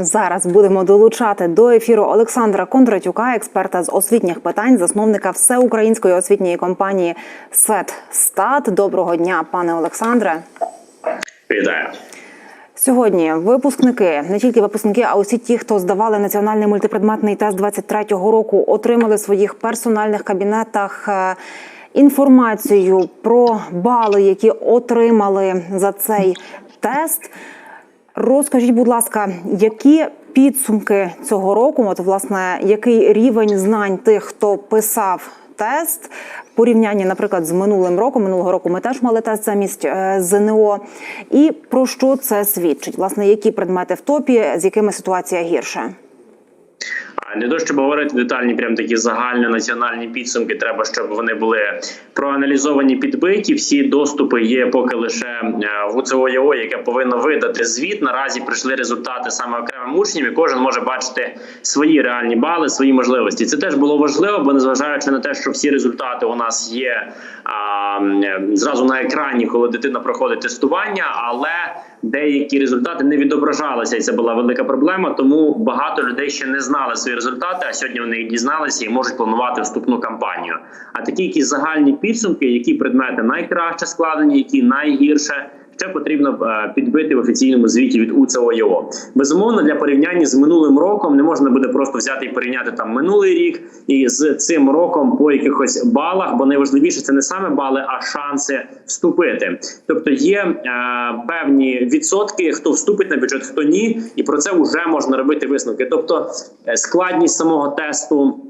Зараз будемо долучати до ефіру Олександра Кондратюка, експерта з освітніх питань, засновника всеукраїнської освітньої компанії СЕТ-СТАТ. Доброго дня, пане Олександре. Вітаю. Сьогодні випускники, не тільки випускники, а усі ті, хто здавали національний мультипредметний тест 23-го року, отримали в своїх персональних кабінетах е, інформацію про бали, які отримали за цей тест. Розкажіть, будь ласка, які підсумки цього року? От, власне, який рівень знань тих, хто писав тест, в порівнянні, наприклад, з минулим роком. Минулого року ми теж мали тест замість е, ЗНО. І про що це свідчить? Власне, які предмети в топі, з якими ситуація гірша? Не то, щоб говорити детальні, прям такі загальні національні підсумки. Треба, щоб вони були проаналізовані, підбиті. Всі доступи є поки лише е, в УЦО яке повинно видати звіт. Наразі прийшли результати саме окремим учням. і Кожен може бачити свої реальні бали, свої можливості. Це теж було важливо, бо незважаючи на те, що всі результати у нас є зразу на екрані, коли дитина проходить тестування, але деякі результати не відображалися, і це була велика проблема. Тому багато людей ще не знали свої результати. А сьогодні вони дізналися і можуть планувати вступну кампанію. А такі якісь загальні підсумки, які предмети найкраще складені, які найгірше. Ще потрібно е, підбити в офіційному звіті від УЦО Безумовно, для порівняння з минулим роком не можна буде просто взяти і порівняти там минулий рік і з цим роком по якихось балах, бо найважливіше це не саме бали, а шанси вступити. Тобто є е, певні відсотки, хто вступить на бюджет, хто ні, і про це вже можна робити висновки. Тобто е, складність самого тесту.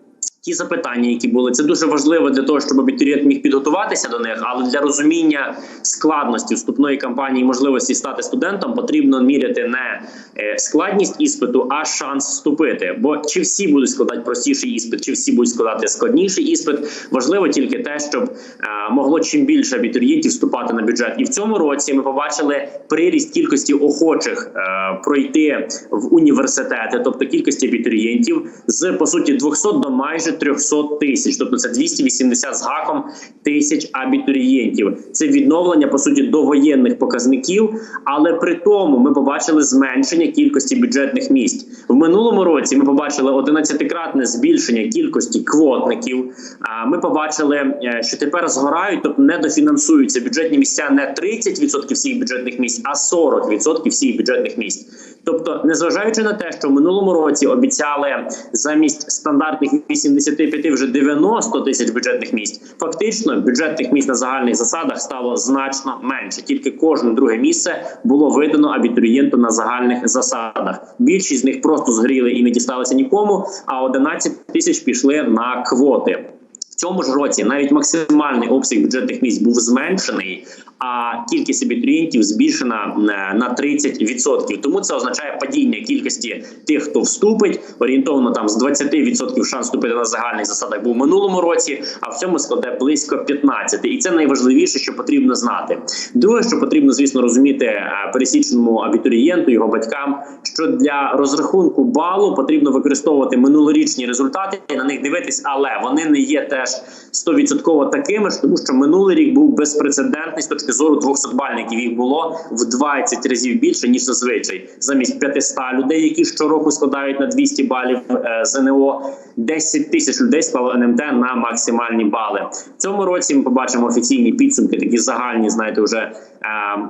Ті запитання, які були, це дуже важливо для того, щоб абітурієнт міг підготуватися до них, але для розуміння складності вступної кампанії, і можливості стати студентом, потрібно міряти не е, складність іспиту, а шанс вступити. Бо чи всі будуть складати простіший іспит, чи всі будуть складати складніший іспит, важливо тільки те, щоб е, могло чим більше абітурієнтів вступати на бюджет. І в цьому році ми побачили приріст кількості охочих е, пройти в університети, тобто кількості абітурієнтів, з по суті 200 до майже 300 тисяч, тобто це 280 з гаком тисяч абітурієнтів. Це відновлення по суті довоєнних показників, але при тому ми побачили зменшення кількості бюджетних місць в минулому році. Ми побачили 11-кратне збільшення кількості квотників. А ми побачили, е, що тепер згорають, тобто недофінансуються бюджетні місця не 30% всіх бюджетних місць, а 40% всіх бюджетних місць. Тобто, незважаючи на те, що в минулому році обіцяли замість стандартних 85 вже 90 тисяч бюджетних місць, фактично бюджетних місць на загальних засадах стало значно менше. Тільки кожне друге місце було видано абітурієнту на загальних засадах. Більшість з них просто згріли і не дісталися нікому. А 11 тисяч пішли на квоти. Цьому ж році навіть максимальний обсяг бюджетних місць був зменшений, а кількість абітурієнтів збільшена е, на 30%. Тому це означає падіння кількості тих, хто вступить. Орієнтовно там з 20% шанс вступити на загальних засадах був минулому році, а в цьому складе близько 15%. І це найважливіше, що потрібно знати. Друге, що потрібно, звісно, розуміти е, пересічному абітурієнту, його батькам, що для розрахунку балу потрібно використовувати минулорічні результати і на них дивитись, але вони не є теж 100% такими ж, тому що минулий рік був безпрецедентний з точки зору 200-бальників. Їх було в 20 разів більше ніж зазвичай. Замість 500 людей, які щороку складають на 200 балів е, ЗНО, 10 тисяч людей склало НМТ на максимальні бали. В цьому році ми побачимо офіційні підсумки, такі загальні, знаєте, вже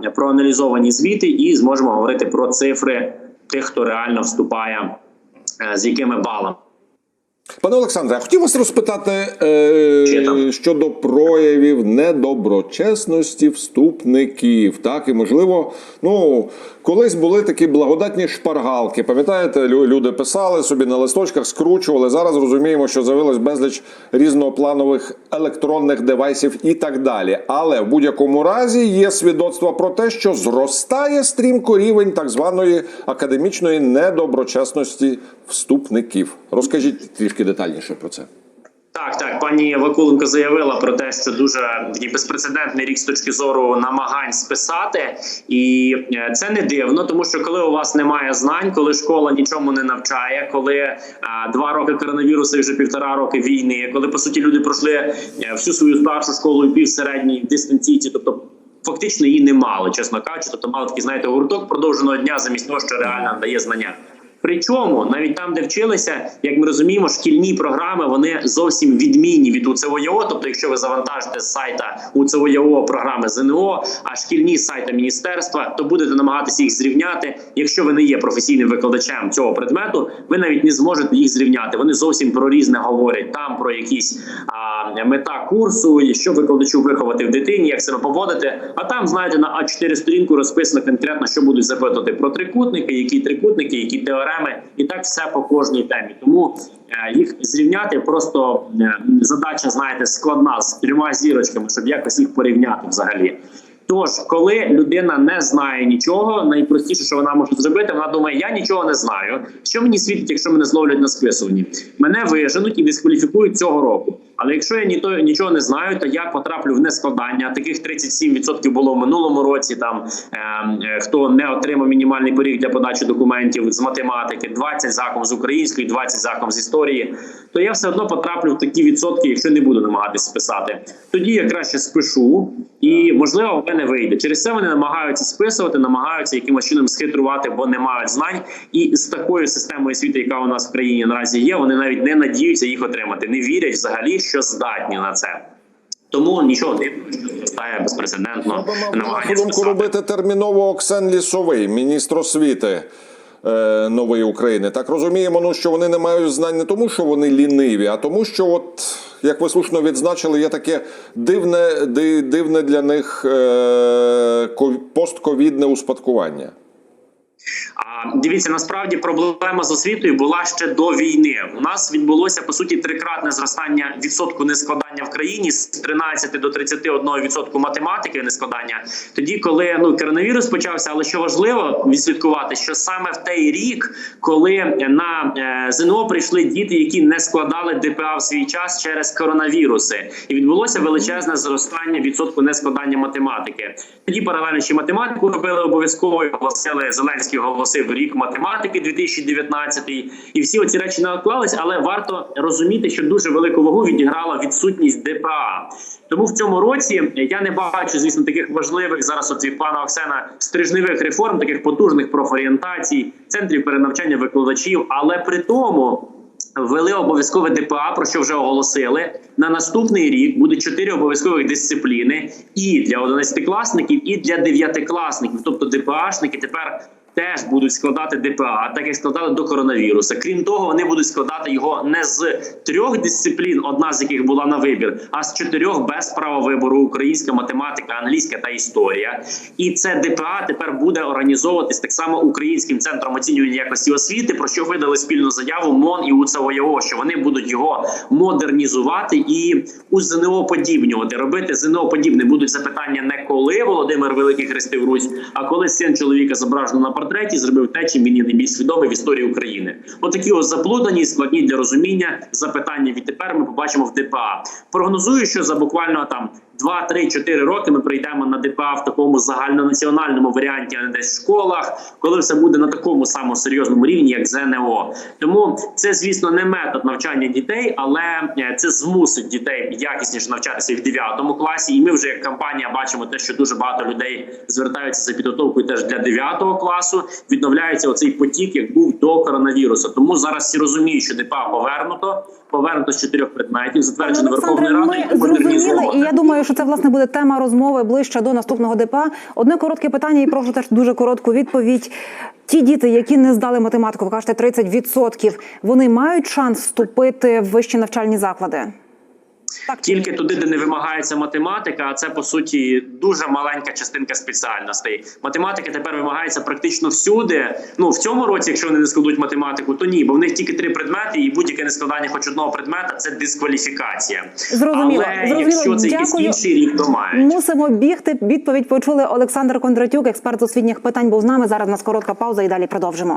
е, проаналізовані звіти, і зможемо говорити про цифри тих, хто реально вступає, е, з якими балами. Пане Олександре, я хотів вас розпитати е, щодо проявів недоброчесності вступників. Так, і можливо, ну колись були такі благодатні шпаргалки. Пам'ятаєте, люди писали собі на листочках, скручували. Зараз розуміємо, що з'явилось безліч різнопланових електронних девайсів і так далі. Але в будь-якому разі є свідоцтва про те, що зростає стрімко рівень так званої академічної недоброчесності вступників. Розкажіть трішки детальніше про це. Так, так, пані Вакуленко заявила про те, що дуже безпрецедентний рік з точки зору намагань списати, і е, це не дивно, тому що коли у вас немає знань, коли школа нічому не навчає, коли а, два роки коронавірусу і вже півтора роки війни, коли по суті люди пройшли е, всю свою старшу школу і півсередній дистанційці, тобто. Фактично її не мали, чесно кажучи, тобто мали такий, знаєте, гурток продовженого дня замість того, що реально дає знання. Причому навіть там, де вчилися, як ми розуміємо, шкільні програми вони зовсім відмінні від УЦВО. Тобто, якщо ви завантажите з сайта УЦВО програми ЗНО, а шкільні з сайта міністерства, то будете намагатися їх зрівняти. Якщо ви не є професійним викладачем цього предмету, ви навіть не зможете їх зрівняти. Вони зовсім про різне говорять. Там про якісь а, мета курсу, що викладачу виховати в дитині, як себе поводити. А там, знаєте, на А4 сторінку розписано конкретно, що будуть запитувати про трикутники, які трикутники, які теореми, і так все по кожній темі. Тому е, їх зрівняти просто е, задача, знаєте, складна з трьома зірочками, щоб якось їх порівняти взагалі. Тож, коли людина не знає нічого, найпростіше, що вона може зробити, вона думає, я нічого не знаю. Що мені світить, якщо мене зловлять на списуванні? Мене виженуть і дискваліфікують цього року. Але якщо я ні то нічого не знаю, то я потраплю в нескладання. Таких 37% було в минулому році. Там е, е, хто не отримав мінімальний поріг для подачі документів з математики, 20 заком з української, 20 заком з історії. То я все одно потраплю в такі відсотки, якщо не буду намагатися списати. Тоді я краще спишу, і можливо в мене вийде. Через це вони намагаються списувати, намагаються якимось чином схитрувати, бо не мають знань. І з такою системою освіти, яка у нас в країні наразі є, вони навіть не надіються їх отримати, не вірять взагалі, що здатні на це. Тому нічого дивного, що стає безпрецедентно намагання списати. робити терміново Оксен Лісовий, міністр освіти е, нової України. Так розуміємо, ну що вони не мають знань не тому, що вони ліниві, а тому, що, от як ви слушно відзначили, є таке дивне, дивне для них е, постковідне успадкування. Дивіться, насправді проблема з освітою була ще до війни. У нас відбулося по суті трикратне зростання відсотку нескладання в країні з 13 до 31 відсотку математики нескладання. Тоді, коли ну коронавірус почався, але що важливо відслідкувати, що саме в той рік, коли на е, ЗНО прийшли діти, які не складали ДПА в свій час через коронавіруси, і відбулося величезне зростання відсотку нескладання математики. Тоді паралельно ще математику робили обов'язково і оголосили Зеленський оголосив рік математики 2019, і всі оці речі наклались, але варто розуміти, що дуже велику вагу відіграла відсутність ДПА. Тому в цьому році я не бачу, звісно, таких важливих зараз. От від пана Оксена стрижневих реформ, таких потужних профорієнтацій, центрів перенавчання викладачів, але при тому. Ввели обов'язкове ДПА, про що вже оголосили. На наступний рік буде чотири обов'язкових дисципліни і для 11-класників, і для 9-класників. Тобто ДПАшники тепер теж будуть складати ДПА, так як складали до коронавіруса. Крім того, вони будуть складати його не з трьох дисциплін, одна з яких була на вибір, а з чотирьох без права вибору: українська математика, англійська та історія. І це ДПА тепер буде організовуватись так само українським центром оцінювання якості освіти, про що видали спільну заяву МОН і УЦОЄО, що вони будуть його модернізувати і у ЗНО подібнювати. Робити ЗНО подібне будуть запитання не коли Володимир Великий хрестив Русь, а коли син чоловіка зображено на портреті, зробив те, чим він є найбільш свідомий в історії України. Отакі ось заплутані, складні для розуміння запитання. Відтепер ми побачимо в ДПА. Прогнозую, що за буквально там 2, 3, 4 роки ми прийдемо на ДПА в такому загальнонаціональному варіанті, а не десь в школах, коли все буде на такому самому серйозному рівні, як ЗНО. Тому це, звісно, не метод навчання дітей, але е, це змусить дітей якісніше навчатися в 9 класі. І ми вже як компанія бачимо те, що дуже багато людей звертаються за підготовкою теж для 9 класу. Відновляється оцей потік, як був до коронавірусу. Тому зараз всі розуміють, що ДПА повернуто, повернуто з чотирьох предметів, затверджено Верховною Радою. ми зрозуміли, і я думаю, що це власне буде тема розмови ближче до наступного ДПА. Одне коротке питання, і прошу теж дуже коротку відповідь. Ті діти, які не здали математику, ви кажете 30%, вони мають шанс вступити в вищі навчальні заклади. Так? Тільки туди, де не вимагається математика, а це по суті дуже маленька частинка спеціальностей. Математика тепер вимагається практично всюди. Ну в цьому році, якщо вони не складуть математику, то ні, бо в них тільки три предмети, і будь-яке нескладання хоч одного предмета це дискваліфікація. Зрозуміло. Але Зрозуміло. якщо це якийсь інший рік, то мають. Мусимо бігти. Відповідь почули Олександр Кондратюк, експерт з освітніх питань, був з нами. Зараз у нас коротка пауза і далі продовжимо.